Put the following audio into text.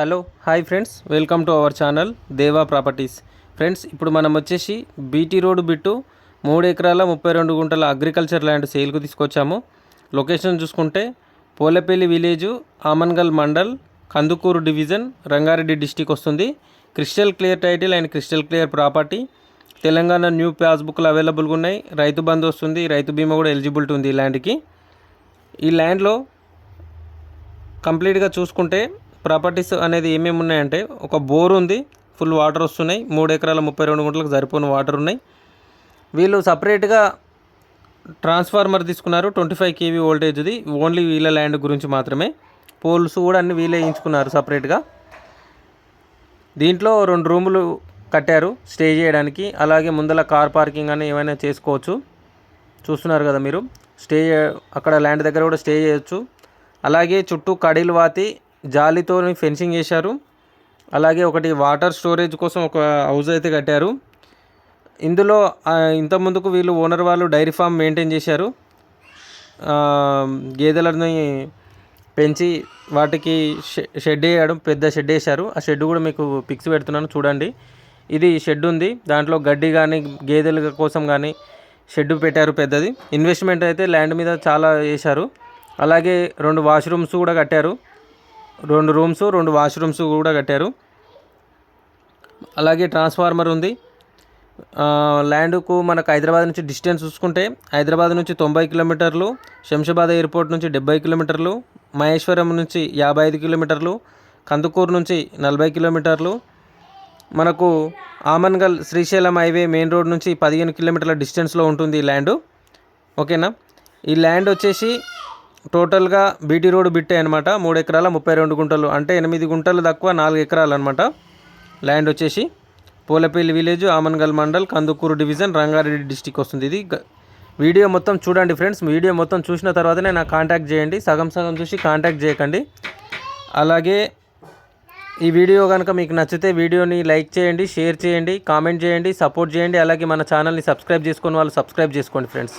Hello hi friends. Welcome to our channel Deva properties. Friends ఇప్పుడు మనం వచ్చేసి BT road bit మూడు ఎకరాల ముప్పై రెండు గుంటల అగ్రికల్చర్ ల్యాండ్ సేల్కు తీసుకొచ్చాము. లొకేషన్ చూసుకుంటే Polapalli village Amangal mandal Kandukur division Rangareddy district వస్తుంది. Crystal clear title and crystal clear property. Telangana new పాస్బుక్లు అవైలబుల్గా ఉన్నాయి. రైతు బంధు వస్తుంది. రైతు బీమా కూడా ఎలిజిబిలిటీ ఉంది ఈ ల్యాండ్కి. ఈ ల్యాండ్లో కంప్లీట్గా చూసుకుంటే ప్రాపర్టీస్ అనేది ఏమేమి ఉన్నాయంటే ఒక బోర్ ఉంది ఫుల్ వాటర్ వస్తున్నాయి మూడు ఎకరాల ముప్పై రెండు గుంటలకు సరిపోయిన వాటర్ ఉన్నాయి. వీళ్ళు సపరేట్గా ట్రాన్స్ఫార్మర్ తీసుకున్నారు ట్వంటీ ఫైవ్ కేవీ వోల్టేజ్ది ఓన్లీ వీళ్ళ ల్యాండ్ గురించి మాత్రమే. పోల్స్ కూడా అన్ని వీళ్ళే వేయించుకున్నారు సపరేట్గా. దీంట్లో రెండు రూములు కట్టారు స్టే చేయడానికి. అలాగే ముందల కార్ పార్కింగ్ అని ఏమైనా చేసుకోవచ్చు. చూస్తున్నారు కదా మీరు. స్టే అక్కడ ల్యాండ్ దగ్గర కూడా స్టే చేయొచ్చు. అలాగే చుట్టూ కడీలు వాతి జాలితో ఫెన్సింగ్ చేశారు. అలాగే ఒకటి వాటర్ స్టోరేజ్ కోసం ఒక హౌస్ అయితే కట్టారు. ఇందులో ఇంతకుముందుకు వీళ్ళు ఓనర్ వాళ్ళు డైరీ ఫామ్ మెయింటైన్ చేశారు. గేదెలని పెంచి వాటికి షెడ్ వేయడం పెద్ద షెడ్ వేశారు. ఆ షెడ్ కూడా మీకు పిక్స్ పెడుతున్నాను చూడండి. ఇది షెడ్ ఉంది. దాంట్లో గడ్డి కానీ గేదెల కోసం కానీ షెడ్ పెట్టారు పెద్దది. ఇన్వెస్ట్మెంట్ అయితే ల్యాండ్ మీద చాలా వేశారు. అలాగే రెండు వాష్రూమ్స్ కూడా కట్టారు. రెండు రూమ్స్ రెండు వాష్రూమ్స్ కూడా కట్టారు. అలాగే ట్రాన్స్ఫార్మర్ ఉంది. ల్యాండ్కు మనకు హైదరాబాద్ నుంచి డిస్టెన్స్ చూసుకుంటే హైదరాబాద్ నుంచి తొంభై కిలోమీటర్లు శంషాబాద్ ఎయిర్పోర్ట్ నుంచి డెబ్బై కిలోమీటర్లు మహేశ్వరం నుంచి యాభై ఐదు కిలోమీటర్లు కందుకూరు నుంచి నలభై కిలోమీటర్లు మనకు Amangal Srisailam highway main road నుంచి పదిహేను కిలోమీటర్ల డిస్టెన్స్లో ఉంటుంది ఈ ల్యాండ్. ఓకేనా? ఈ ల్యాండ్ వచ్చేసి టోటల్గా బీటీ రోడ్ బిట్టే అనమాట మూడు ఎకరాల ముప్పై రెండు గుంటలు. అంటే ఎనిమిది గుంటలు తక్కువ నాలుగు ఎకరాలు అనమాట ల్యాండ్ వచ్చేసి Pulapalli village Amangal mandal Kandukur division Rangareddy district వస్తుంది ఇది. వీడియో మొత్తం చూడండి ఫ్రెండ్స్. వీడియో మొత్తం చూసిన తర్వాతనే నాకు కాంటాక్ట్ చేయండి. సగం సగం చూసి కాంటాక్ట్ చేయకండి. అలాగే ఈ వీడియో కనుక మీకు నచ్చితే వీడియోని లైక్ చేయండి షేర్ చేయండి కామెంట్ చేయండి సపోర్ట్ చేయండి. అలాగే మన ఛానల్ని సబ్స్క్రైబ్ చేసుకొని వాళ్ళు సబ్స్క్రైబ్ చేసుకోండి friends.